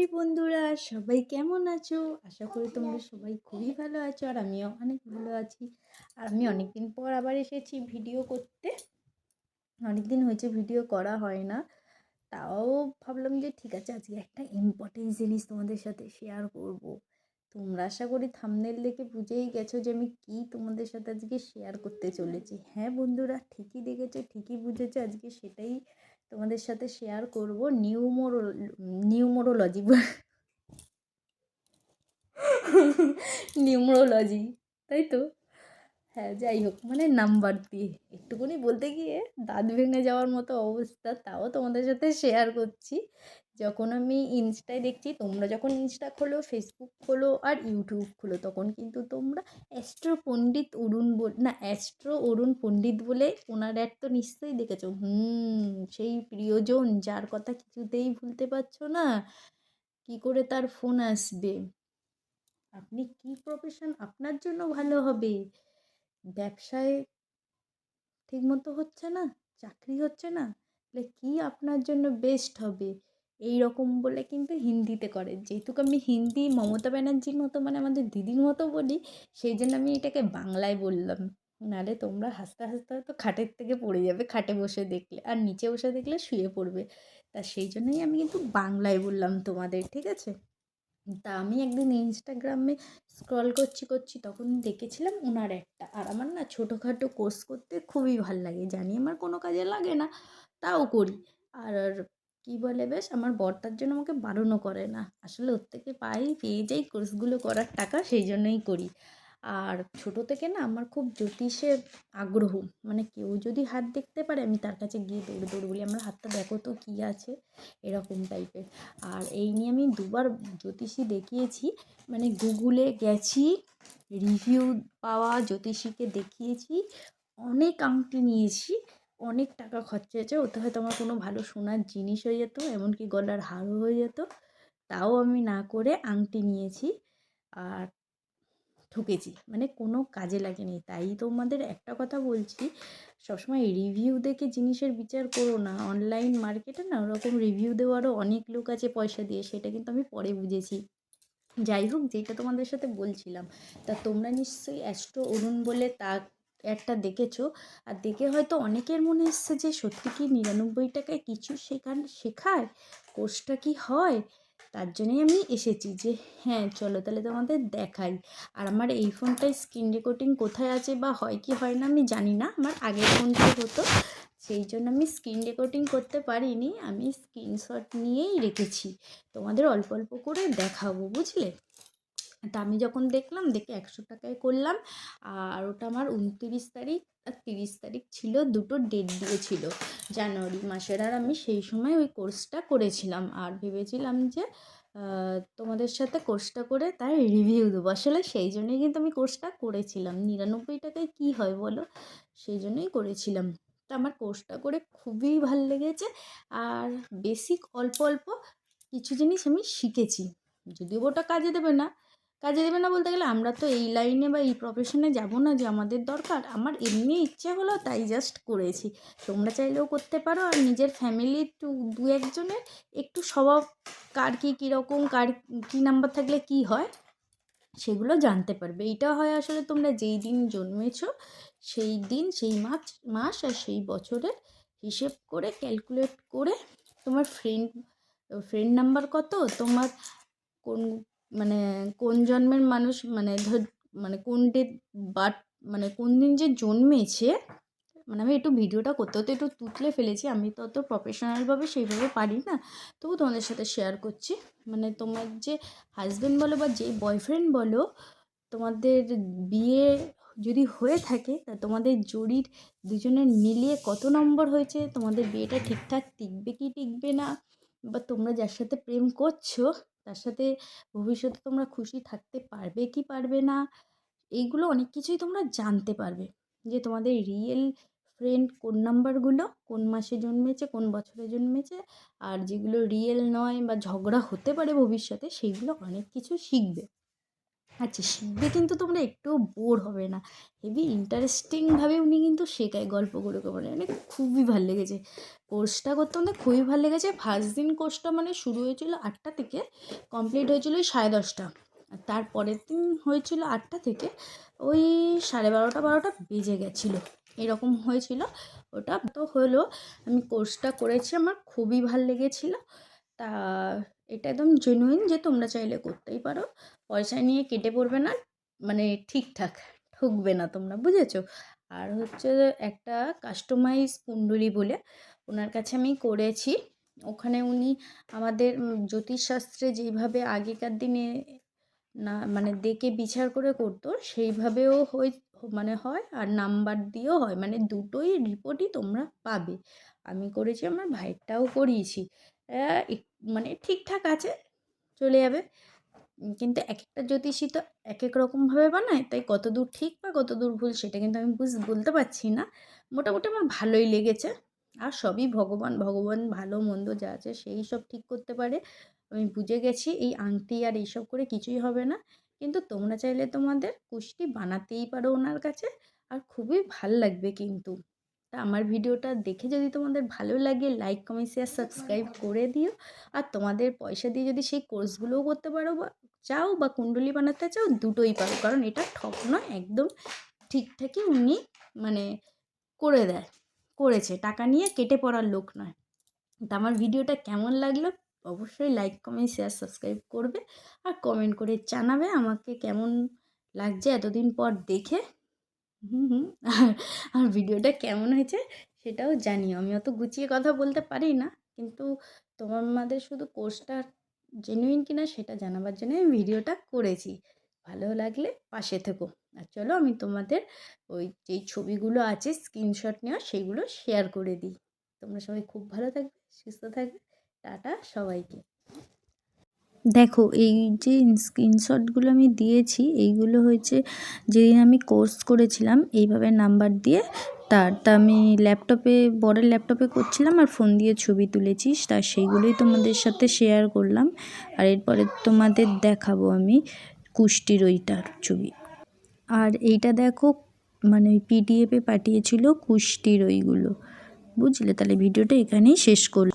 High বন্ধুরা, সবাই কেমন আছো? আশা করি তোমরা সবাই খুবই ভালো আছো আর আমিও অনেক ভালো আছি। আর আমি অনেক দিন পর আবার এসেছি ভিডিও করতে। অনেক দিন হয়েছে ভিডিও করা হয় না। তাও ভাবলাম যে ঠিক আছে, আজকে একটা ইম্পর্টেন্ট জিনিস তোমাদের সাথে শেয়ার করব। তোমরা আশা করি থামনেল দেখে বুঝেই গেছো যে আমি কী তোমাদের সাথে আজকে শেয়ার করতে চলেছি। হ্যাঁ বন্ধুরা, ঠিকই দেখেছ, ঠিকই বুঝেছ, আজকে সেটাই তোমাদের সাথে শেয়ার করব নিউমোরো নিউমোরোলজি নিউমোরোলজি তাই তো? হ্যাঁ যাই হোক মানে নাম্বার দিয়ে। একটুকুনি বলতে গিয়ে দাঁত ভেঙে যাওয়ার মতো অবস্থা, তাও তোমাদের সাথে শেয়ার করছি। যখন আমি ইনস্টায় দেখছি, তোমরা যখন ইনস্টা খোলো ফেসবুক খোলো আর ইউটিউব খোলো, তখন কিন্তু তোমরা অ্যাস্ট্রো পণ্ডিত অরুণ বল, না, অ্যাস্ট্রো অরুণ পণ্ডিত বলে ওনার অ্যাড তো নিশ্চয়ই দেখেছ। হুম, সেই প্রিয়জন যার কথা কিছুতেই ভুলতে পারছ না। কি করে তার ফোন আসবে? আপনি কি প্রফেশন আপনার জন্য ভালো হবে। ব্যবসায় ঠিকমতো হচ্ছে না, চাকরি হচ্ছে না, তাহলে কী আপনার জন্য বেস্ট হবে? এই রকম বলে কিন্তু হিন্দিতে করে। যেহেতু আমি হিন্দি মমতা ব্যানার্জির মতো মানে আমাদের দিদির মতো বলি, সেই জন্য আমি এটাকে বাংলায় বললাম। নাহলে তোমরা হাসতে হাসতে হয়তো খাটের থেকে পড়ে যাবে, খাটে বসে দেখলে, আর নিচে বসে দেখলে শুয়ে পড়বে। তা সেই জন্যই আমি কিন্তু বাংলায় বললাম তোমাদের, ঠিক আছে? তা আমি একদিন ইনস্টাগ্রামে স্ক্রল করছি করছি, তখন দেখেছিলাম ওনার একটা। আর আমার না ছোটোখাটো কোর্স করতে খুবই ভালো লাগে। জানি আমার কোনো কাজে লাগে না, তাও করি। আর কী বলে, বেশ, আমার বর তার জন্য আমাকে বারণও করে না। আসলে ওর থেকে পাই, পেয়ে যাই, কোর্সগুলো করার টাকা, সেই জন্যই করি। আর ছোটো থেকে না আমার খুব জ্যোতিষের আগ্রহ। মানে কেউ যদি হাত দেখতে পারে, আমি তার কাছে গিয়ে দৌড়ে দৌড় বলি, আমার হাতটা দেখো তো কী আছে? এরকম টাইপের। আর এই নিয়ে আমি দুবার জ্যোতিষী দেখিয়েছি। মানে গুগলে গেছি, রিভিউ পাওয়া জ্যোতিষীকে দেখিয়েছি, অনেক আংটি নিয়েছি। অনেক টাকা খরচা হয়েছে। ওতে হয়তো আমার কোনো ভালো সোনার জিনিস হয়ে যেত, এমনকি গলার হারও হয়ে যেত। তাও আমি না করে আংটি নিয়েছি আর ঠকেছি। মানে কোনো কাজে লাগেনি। তাই তোমাদের একটা কথা বলছি, সবসময় রিভিউ দেখে জিনিসের বিচার করো না। অনলাইন মার্কেটে না ওরকম রিভিউ দেওয়ারও অনেক লোক আছে পয়সা দিয়ে, সেটা কিন্তু আমি পরে বুঝেছি। যাই হোক, যেটা তোমাদের সাথে বলছিলাম, তা তোমরা নিশ্চয়ই অ্যাস্ট্রো অরুণ বলে তা একটা দেখেছ? আর দেখে হয়তো অনেকের মনে এসছে যে, সত্যি কি নিরানব্বই টাকায় কিছু শেখান, শেখায়? কোর্সটা কি হয়? তার জন্যই আমি এসেছি যে হ্যাঁ চলো তাহলে তোমাদের দেখাই। আর আমার এই ফোনটায় স্ক্রিন রেকর্ডিং কোথায় আছে বা হয় কি হয় না আমি জানি না। আমার আগের ফোনটাই হতো, সেই জন্য আমি স্ক্রিন রেকর্ডিং করতে পারিনি। আমি স্ক্রিনশট নিয়েই রেখেছি। তোমাদের অল্প অল্প করে দেখাবো, বুঝলে? তা আমি যখন দেখলাম, দেখে একশো টাকায় করলাম। আর ওটা আমার উনতিরিশ তারিখ, আর তিরিশ তারিখ ছিল, দুটো ডেট দিয়েছিল। জানুয়ারি মাসের, আর আমি সেই সময় ওই কোর্সটা করেছিলাম। আর ভেবেছিলাম যে তোমাদের সাথে কোর্সটা করে তার রিভিউ দেবো। আসলে সেই জন্যই কিন্তু আমি কোর্সটা করেছিলাম। নিরানব্বই টাকায় কী হয় বলো? সেই জন্যই করেছিলাম। তা আমার কোর্সটা করে খুবই ভালো লেগেছে। আর বেসিক অল্প অল্প কিছু জিনিস আমি শিখেছি। যদিও ওটা কাজে দেবে না। কাজে দেবে না বলতে গেলে আমরা তো এই লাইনে বা এই প্রফেশনে যাব না যে আমাদের দরকার। আমার এমনি ইচ্ছে হলো তাই জাস্ট করেছি। তোমরা চাইলেও করতে পারো আর নিজের ফ্যামিলির টু দু একজনের একটু স্বভাব, কার কী কীরকম কার কী নাম্বার থাকলে কি হয় সেগুলো জানতে পারবে। এইটা হয় আসলে তোমরা যেই দিন জন্মেছো, সেই দিন, সেই মাস মাস আর সেই বছরের হিসেব করে ক্যালকুলেট করে তোমার ফ্রেন্ড ফ্রেন্ড নাম্বার কত, তোমার কোন মানে কোন জন্মের মানুষ মানে ধর মানে কোন বাট মানে কোন দিন যে জন্মেছে মানে আমি একটু ভিডিওটা করতে হতে, একটু তুতলে ফেলেছি, আমি তো অত প্রফেশনালভাবে সেইভাবে পারি না। তবু তোমাদের সাথে শেয়ার করছি মানে তোমার যে হাজব্যান্ড বলো বা যে বয়ফ্রেন্ড বলো, তোমাদের বিয়ে যদি হয়ে থাকে, তা তোমাদের জুড়ির দুজনের মিলিয়ে কত নম্বর হয়েছে? তোমাদের বিয়েটা ঠিকঠাক টিকবে কি টিকবে না? বা তোমরা যার সাথে প্রেম করছ তার সাথে ভবিষ্যতে তোমরা খুশি থাকতে পারবে কি পারবে না এইগুলো অনেক কিছুই তোমরা জানতে পারবে। যে তোমাদের রিয়েল ফ্রেন্ড কোন নাম্বারগুলো কোন মাসে জন্মেছে, কোন বছরে জন্মেছে, আর যেগুলো রিয়েল নয় বা ঝগড়া হতে পারে ভবিষ্যতে, সেইগুলো অনেক কিছু শিখবে। আচ্ছা শিখবে কিন্তু তোমরা একটুও বোর হবে না। হেভি ইন্টারেস্টিংভাবে উনি কিন্তু শেখায় গল্প করে করে মানে খুবই ভালো লেগেছে। কোর্সটা করতে আমাদের খুবই ভালো লেগেছে। ফার্স্ট দিন কোর্সটা মানে শুরু হয়েছিল আটটা থেকে কমপ্লিট হয়েছিল ওই সাড়ে দশটা। আর তারপরের দিন হয়েছিল আটটা থেকে ওই সাড়ে বারোটা বারোটা বেজে গেছিল। এরকম হয়েছিল। ওটা তো হলো, আমি কোর্সটা করেছি, আমার খুবই ভালো লেগেছিলো। তা এটা একদম জেনুইন যে তোমরা চাইলে করতেই পারো। পয়সা নিয়ে কেটে পড়বে না মানে ঠিকঠাক ঠকবে না তোমরা, বুঝেছ? আর হচ্ছে একটা কাস্টমাইজ কুণ্ডলি বলে ওনার কাছে আমি করেছি। ওখানে উনি আমাদের জ্যোতিষশাস্ত্রে যেইভাবে আগেকার দিনে না মানে দেখে বিচার করে করতো, সেইভাবেও হয়ে মানে হয় আর নাম্বার দিয়েও হয়। মানে দুটোই রিপোর্টই তোমরা পাবে। আমি করেছি, আমার ভাইয়েরটাও করিয়েছি। মানে ঠিকঠাক আছে, চলে যাবে। কিন্তু এক একটা জ্যোতিষী তো এক এক রকমভাবে বানায়, তাই কত দূর ঠিক বা কত দূর ভুল সেটা কিন্তু আমি বুঝ, বলতে পারছি না। মোটামুটি আমার ভালোই লেগেছে। আর সবই ভগবান ভগবান ভালো, মন্দ যা আছে সেই সব ঠিক করতে পারে। আমি বুঝে গেছি এই আংটি আর এইসব করে কিছুই হবে না। কিন্তু তোমরা চাইলে তোমাদের কুষ্টি বানাতেই পারো ওনার কাছে। আর খুবই ভালো লাগবে কিন্তু। তা আমার ভিডিওটা দেখে যদি তোমাদের ভালো লাগে লাইক কমেন্ট শেয়ার সাবস্ক্রাইব করে দিও। আর তোমাদের পয়সা দিয়ে যদি সেই কোর্সগুলোও করতে পারো বা চাও বা কুণ্ডলি বানাতে চাও, দুটোই পারো। কারণ এটা ঠক নয়, একদম ঠিকঠাকই উনি মানে করে দেয়, করেছে। টাকা নিয়ে কেটে পড়ার লোক নয়। তা আমার ভিডিওটা কেমন লাগল, অবশ্যই লাইক কমেন্ট শেয়ার সাবস্ক্রাইব করবে। আর কমেন্ট করে জানাবে আমাকে কেমন লাগছে এতদিন পর দেখে। হুম হুম। আর আর ভিডিওটা কেমন হয়েছে সেটাও জানিও। আমি অত গুছিয়ে কথা বলতে পারি না, কিন্তু তোমাদের শুধু কোর্সটা জেনুইন কিনা সেটা জানাবার জন্য আমি ভিডিওটা করেছি। ভালো লাগলে পাশে থেকো। আর চলো আমি তোমাদের ওই যেই ছবিগুলো আছে স্ক্রিনশট নেওয়া সেগুলো শেয়ার করে দিই। তোমরা সবাই খুব ভালো থাকবে, সুস্থ থাকবে। টাটা সবাইকে। দেখো, এই যে স্ক্রিনশটগুলো আমি দিয়েছি, এইগুলো হয়েছে যেদিন আমি কোর্স করেছিলাম, এইভাবে নাম্বার দিয়ে তার, তা আমি ল্যাপটপে বড়ের ল্যাপটপে করছিলাম আর ফোন দিয়ে ছবি তুলেছি তা সেইগুলোই তোমাদের সাথে শেয়ার করলাম। আর এরপরে তোমাদের দেখাবো আমি কুষ্টির ওইটার ছবি। আর এইটা দেখো মানে ওই পিডিএফে পাঠিয়েছিল কুষ্টির ওইগুলো। বুঝলে? তাহলে ভিডিওটা এখানেই শেষ করব